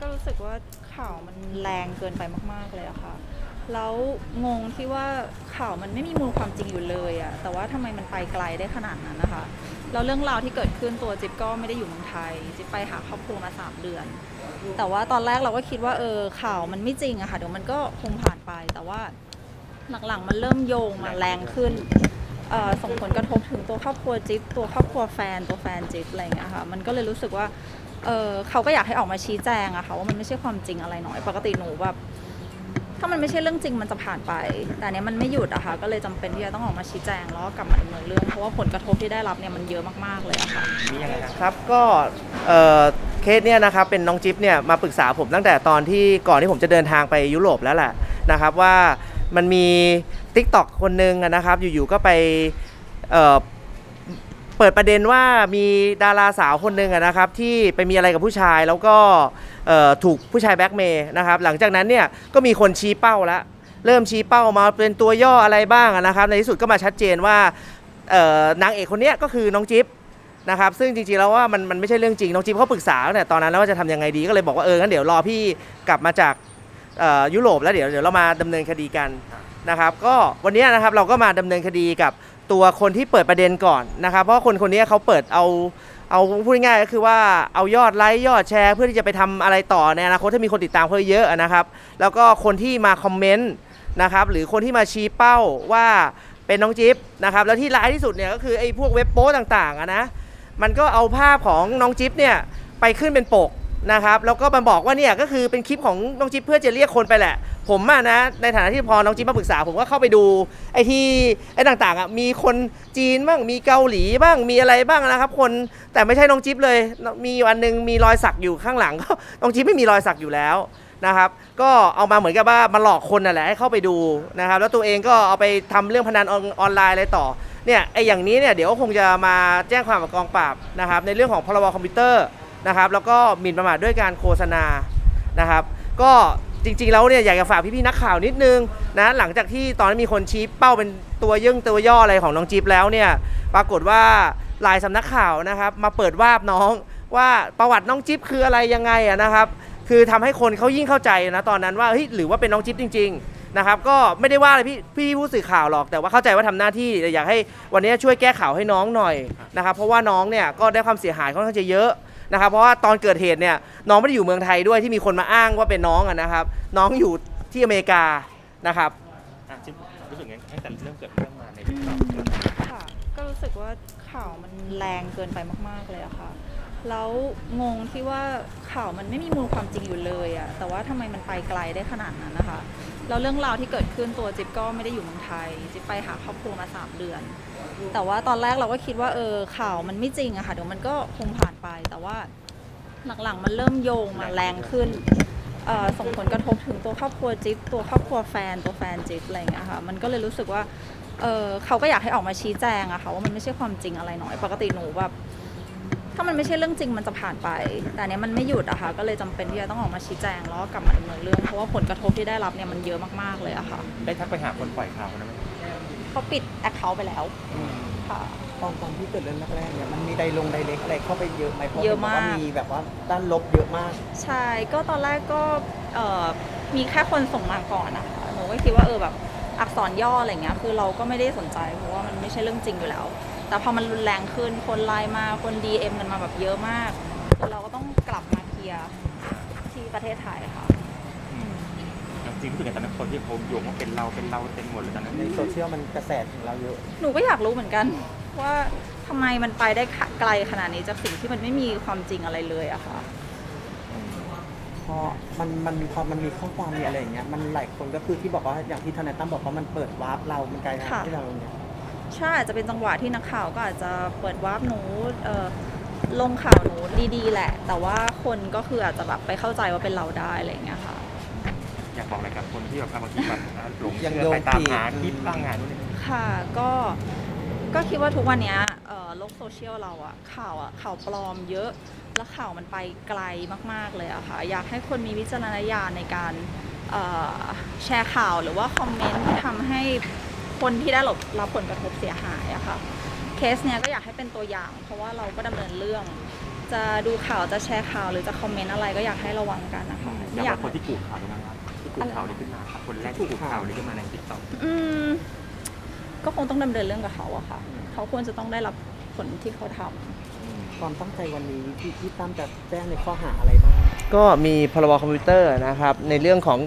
ก็รู้สึกว่าข่าวมันแรงเกินไปมาก ๆ เลยอะค่ะ แล้วงงที่ว่าข่าวมันไม่มีมูลความจริงอยู่เลยอะแต่ว่าทำไมมันไปไกลได้ขนาดนั้นนะคะแล้วเรื่องราวที่เกิดขึ้นตัวจิ๊บก็ไม่ได้อยู่เมืองไทยจิ๊บไปหาครอบครัวมาสามเดือน แต่ว่าตอนแรกเราก็คิดว่าเออข่าวมันไม่จริงอะค่ะเดี๋ยวมันก็คงผ่านไป แต่ว่าหลังๆมันเริ่มโยงมาแรงขึ้นส่งผลกระทบถึงตัวครอบครัวจิ๊บตัวครอบครัวแฟนตัวแฟนจิ๊บอะไรอย่างเงี้ยค่ะมันก็เลยรู้สึกว่า เออเขาก็อยากให้ออกมาชี้แจงอะค่ะว่ามันไม่ใช่ความจริงอะไรหน่อย ปกติหนูแบบถ้ามันไม่ใช่เรื่องจริงมันจะผ่านไป แต่เนี้ยมันไม่หยุดอะค่ะก็เลยจำเป็นที่จะต้องออกมาชี้แจงแล้วก็กลับมาดำเนินเรื่องเพราะว่าผลกระทบที่ได้รับเนี่ยมันเยอะมากๆเลยอะค่ะ มียังไงครับครับก็เอ่อเคสเนี่ยนะครับเป็นน้องจิ๊บเนี่ยมาปรึกษาผมตั้งแต่ตอนที่ก่อนที่ผมจะเดินทางไปยุโรปแล้วแหละนะครับว่ามันมี t ิ k t o k คนหนึ่งอะนะครับอยู่ๆก็ไปเอ่อ เปิดประเด็นว่ามีดาราสาวคนหนึ่งนะครับที่ไปมีอะไรกับผู้ชายแล้วก็ถูกผู้ชายแบ็กเมย์นะครับหลังจากนั้นเนี่ยก็มีคนชี้เป้าแล้วเริ่มชี้เป้ามาเป็นตัวย่ออะไรบ้างนะครับ ในที่สุดก็มาชัดเจนว่านางเอกคนนี้ก็คือน้องจิ๊บนะครับซึ่งจริงๆแล้วว่ามันมันไม่ใช่เรื่องจริง น้องจิ๊บเขาปรึกษาตั้งแต่ตอนนั้นแล้วว่าจะทำยังไงดีก็เลยบอกว่าเอองั้นเดี๋ยวรอพี่กลับมาจากยุโรปแล้วเดี๋ยวเดี๋ยวเรามาดำเนินคดีกันนะครับก็วันนี้นะครับเราก็มาดำเนินคดีกับ ตัวคนที่เปิดประเด็นก่อนนะครับเพราะคนคนนี้เขาเปิดเอาเอาพูดง่ายๆก็คือว่าเอายอดไลค์ยอดแชร์เพื่อที่จะไปทำอะไรต่อในอนาคตถ้ามีคนติดตามเขาเยอะนะครับ แล้วก็คนที่มาคอมเมนต์นะครับหรือคนที่มาชี้เป้าว่าเป็นน้องจิ๊บนะครับแล้วที่ร้ายที่สุดเนี่ยก็คือไอ้พวกเว็บโป้ต่างๆนะมันก็เอาภาพของน้องจิ๊บเนี่ยไปขึ้นเป็นปก นะครับแล้วก็มาบอกว่าเนี่ยก็คือเป็นคลิปของน้องจิ๊บเพื่อจะเรียกคนไปแหละ ผมอะนะในฐานะที่พอน้องจิ๊บมาปรึกษา ผมก็เข้าไปดูไอ้ที่ไอ้ต่างๆอะมีคนจีนบ้างมีเกาหลีบ้างมีอะไรบ้างนะครับ คนแต่ไม่ใช่น้องจิ๊บเลย มีอยู่อันหนึงมีรอยสักอยู่ข้างหลังก็น้องจิ๊บไม่มีรอยสักอยู่แล้วนะครับ ก็เอามาเหมือนกับว่ามาหลอกคนนั่นแหละให้เข้าไปดูนะครับ แล้วตัวเองก็เอาไปทำเรื่องพนันออนออนไลน์อะไรต่อเนี่ยไออย่างนี้เนี่ยเดี๋ยวคงจะมาแจ้งความกับกองปราบนะครับในเรื่องของพรบคอมพิวเตอร์ นะครับแล้วก็หมิ่นประมาทด้วยการโฆษณานะครับก็จริงๆแล้วเนี่ยอยากจะฝากพี่ๆนักข่าวนิดนึงนะหลังจากที่ตอนนั้นมีคนชี้เป้าเป็นตัวยื่งตัวย่ออะไรของน้องจิ๊บแล้วเนี่ยปรากฏว่าหลายสำนักข่าวนะครับมาเปิดวาบน้องว่าประวัติน้องจิ๊บคืออะไรยังไงอะนะครับคือทำให้คนเขายิ่งเข้าใจนะตอนนั้นว่าเฮ้ยหรือว่าเป็นน้องจิ๊บจริง ๆนะครับ ก็ไม่ได้ว่าอะไรพี่พี่ผู้สื่อข่าวหรอกแต่ว่าเข้าใจว่าทำหน้าที่แต่อยากให้วันนี้ช่วยแก้ข่าวให้น้องหน่อยนะครับเพราะว่าน้องเนี่ยก็ได้ความเสียหายค่อนข้างจะเยอะ นะครับเพราะว่าตอนเกิดเหตุเนี่ยน้องไม่ได้อยู่เมืองไทยด้วยที่มีคนมาอ้างว่าเป็นน้องอะนะครับ น้องอยู่ที่อเมริกานะครับอะจิ๊บรู้สึกไงตั้งแต่เริ่มเกิดเรื่องมาในติ๊กต็อกค่ะก็รู้สึกว่าข่าวมันแรงเกินไปมาก ๆ เลยอะค่ะ แล้วงงที่ว่าข่าวมันไม่มีมูลความจริงอยู่เลยอะแต่ว่าทำไมมันไปไกลได้ขนาดนั้นนะคะแล้วเรื่องราวที่เกิดขึ้นตัวจิ๊บก็ไม่ได้อยู่เมืองไทยจิ๊บไปหาครอบครัวมาสามเดือน แต่ว่าตอนแรกเราก็คิดว่าเออข่าวมันไม่จริงอะค่ะเดี๋ยวมันก็คงผ่านไป แต่ว่าหลังๆมันเริ่มโยงมาแรงขึ้นส่งผลกระทบถึงตัวครอบครัวจิ๊บตัวครอบครัวแฟนตัวแฟนจิ๊บอะไรอย่างเงี้ยค่ะมันก็เลยรู้สึกว่าเออเขาก็อยากให้ออกมาชี้แจงอะค่ะว่ามันไม่ใช่ความจริงอะไรหน่อย ปกติหนูแบบ ถ้ามันไม่ใช่เรื่องจริงมันจะผ่านไป แต่อันเนี้ยมันไม่หยุดอะค่ะ ก็เลยจำเป็นที่จะต้องออกมาชี้แจงแล้วก็กลับมาดำเนินเรื่อง เพราะว่าผลกระทบที่ได้รับเนี่ยมันเยอะมากๆเลยอะค่ะได้ทักไปหาคนปล่อยข่าวนะไหมเขาปิดแอคเคาท์ไปแล้วค่ะ ตอนตอนที่เกิดเรื่องแรกๆเนี่ยมันมีไดลงไดเล็กอะไรเข้าไปเยอะไหมเพราะเยอะห็นบว่มากมีแบบว่าด้านลบเยอะมาก ใช่ก็ตอนแรกก็เอ่อมีแค่คนส่งมาก่อนนะคะหนูก็คิดว่าเออแบบอักษรย่ออะไรเงี้ยคือเราก็ไม่ได้สนใจเพราะว่ามันไม่ใช่เรื่องจริงอยู่แล้ว แต่พอมันรุนแรงขึ้นคนไลน์มาคน DM กันมาแบบเยอะมากจนเราก็ต้องกลับมาเคลียร์ที่ประเทศไทยค่ะ จริงรู้สึกไงตอนนั้นคนที่เขาโยงว่าเป็นเราเป็นเราเต็มหมดเลยตอนนั้นในโซเชียลมันกระแสถึงเราเยอะ หนูก็อยากรู้เหมือนกัน ว่าทำไมมันไปได้ไกลขนาดนี้จากสิ่งที่มันไม่มีความจริงอะไรเลยอะค่ะ เพราะมันมันพอมันมีข้อความมีอะไรอย่างเงี้ยมันหลายคนก็คือที่บอกว่าอย่างที่ทนายตั้มบอกว่ามันเปิดวาร์ปเรา มันกลายเป็นค่ะ ที่เราเนี่ย ใช่อาจจะเป็นจังหวะที่นักข่าวก็อาจจะเปิดวาร์ปหนูเอ่อลงข่าวหนูดีๆ แหละ แต่ว่าคนก็คืออาจจะแบบไปเข้าใจว่าเป็นเราได้อะไรอย่างเงี้ยค่ะ อยากบอกอะไรกับคนที่แบบบางทีแบบหลงยังเชื่โยองไปตามผิด หาคลิปบ้างงานนู่นนี่ค่ะก็ก็คิดว่าทุกวันเนี้ยเอ่อโลกโซเชียลเราอะข่าวอะข่าวปลอมเยอะ แล้วข่าวมันไปไกลมาก ๆ เลยอะค่ะ อยากให้คนมีวิจารณญาณในการเอ่อแชร์ข่าวหรือว่าคอมเมนต์ที่ทำให้ คนที่ได้รับรับผลกระทบเสียหายอะค่ะเคสเนี้ยก็อยากให้เป็นตัวอย่าง เพราะว่าเราก็ดำเนินเรื่อง จะดูข่าวจะแชร์ข่าวหรือจะคอมเมนต์อะไรก็อยากให้ระวังกันนะคะอไม่ย่างอยากว่าคนที่กูข่าวนี่นะครับที่กูข่าวนี้ขึ้นมาครับคนแรกที่กูข่าวนี้ขึ้นมาในติ๊กต็อกอืมก็คงต้องดำเนินเรื่องกับเขาอะค่ะ เขาควรจะต้องได้รับผลที่เขาทำความตั้งใจวันนี้ที่ที่ตั้มจะแจ้งในข้อหาอะไรบ้าง ก็มีพรบคอมพิวเตอร์นะครับ ในเรื่องของ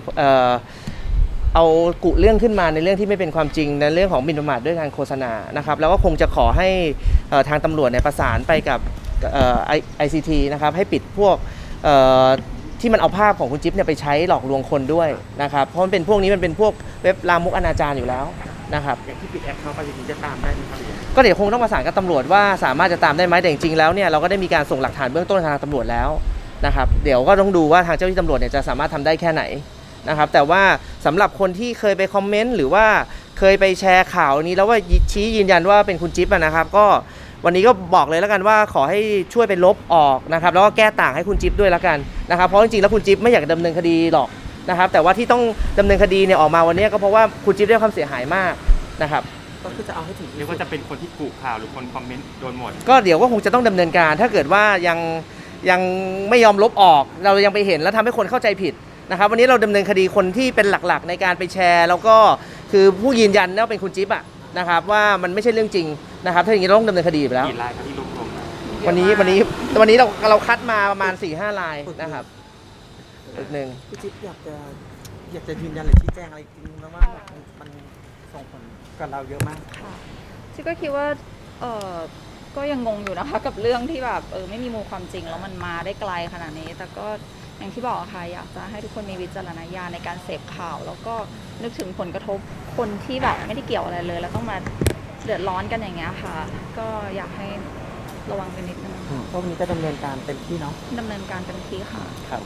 เอ่อเอากุเรื่องขึ้นมาในเรื่องที่ไม่เป็นความจริงในเรื่องของหมินประมาทด้วยการโฆษณานะครับแล้วก็คงจะขอให้เอ่อทางตำรวจเนี่ยประสานไปกับไอซีทีนะครับให้ปิดพวกเอ่อที่มันเอาภาพของคุณจิ๊บเนี่ยไปใช้หลอกลวงคนด้วยนะครับเพราะมันเป็นพวกนี้มันเป็นพวกเว็บลามกอนาจารอยู่แล้วนะครับอย่างที่ปิดแอคเขาท์ไปจริงๆจะตามได้ไหมครับหรือยังไงก็เดี๋ยวคงต้องประสานกับตำรวจว่าสามารถจะตามได้ไหมแต่จริงๆแล้วเนี่ยเราก็ได้มีการส่งหลักฐานเบื้องต้นทางตำรวจแล้วนะครับเดี๋ยวก็ต้องดูว่าทางเจ้าหน้าที่ตำรวจเนี่ยจะสามารถทำได้แค่ไหน นะครับ แต่ว่าสำหรับคนที่เคยไปคอมเมนต์หรือว่าเคยไปแชร์ข่าวนี้แล้วว่าชี้ยืนยันว่าเป็นคุณจิ๊บอะนะครับ ก็วันนี้ก็บอกเลยแล้วกันว่าขอให้ช่วยไปลบออกนะครับ แล้วก็แก้ต่างให้คุณจิ๊บด้วยแล้วกันนะครับเพราะจริงๆแล้วคุณจิ๊บไม่อยากดำเนินคดีหรอกนะครับ แต่ว่าที่ต้องดำเนินคดีเนี่ยออกมาวันนี้ก็เพราะว่าคุณจิ๊บได้รับความเสียหายมากนะครับก็คือจะเอาให้ถึงเรียกว่าจะเป็นคนที่กูข่าวหรือคนคอมเมนต์โดนหมด ก็เดี๋ยวก็คงจะต้องดำเนินการ ถ้าเกิดว่ายังยังไม่ยอมลบออก เรายังไปเห็นแล้วทำให้คนเข้าใจผิด นะครับวันนี้เราดำเนินคดีคนที่เป็นหลักๆ ในการไปแชร์ แล้วก็คือผู้ยืนยันว่าเป็นคุณจิ๊บอะนะครับว่ามันไม่ใช่เรื่องจริงนะครับถ้าอย่างนี้เราต้องดำเนินคดีไปแล้วกี่รายครับที่รวบรวมมาวันนี้วันนี้วันนี้เราเราคัดมาประมาณ4ี่ห้ารายนะครับอีกหนึ่งพี่จิ๊บอยากจะอยากจะยืนยันหรือชี้แจงอะไรจริงๆแล้วว่าแบบมันมันส่งผลกับเราเยอะมาก ค่ะชิก็คิดว่าเออก็ยังงงอยู่นะคะ กับเรื่องที่แบบเออไม่มีมูลความจริงแล้วมันมาได้ไกลขนาดนี้ แต่ก็ อย่างที่บอกค่ะอยากจะให้ทุกคนมีวิจารณญาณในการเสพข่าว แล้วก็นึกถึงผลกระทบคนที่แบบไม่ได้เกี่ยวอะไรเลย แล้วต้องมาเดือดร้อนกันอย่างเงี้ยค่ะ ก็อยากให้ระวังกันนิดนึงเพราะวันนี้จะดำเนินการเต็มที่เนาะดำเนินการเต็มที่ค่ะ ครับ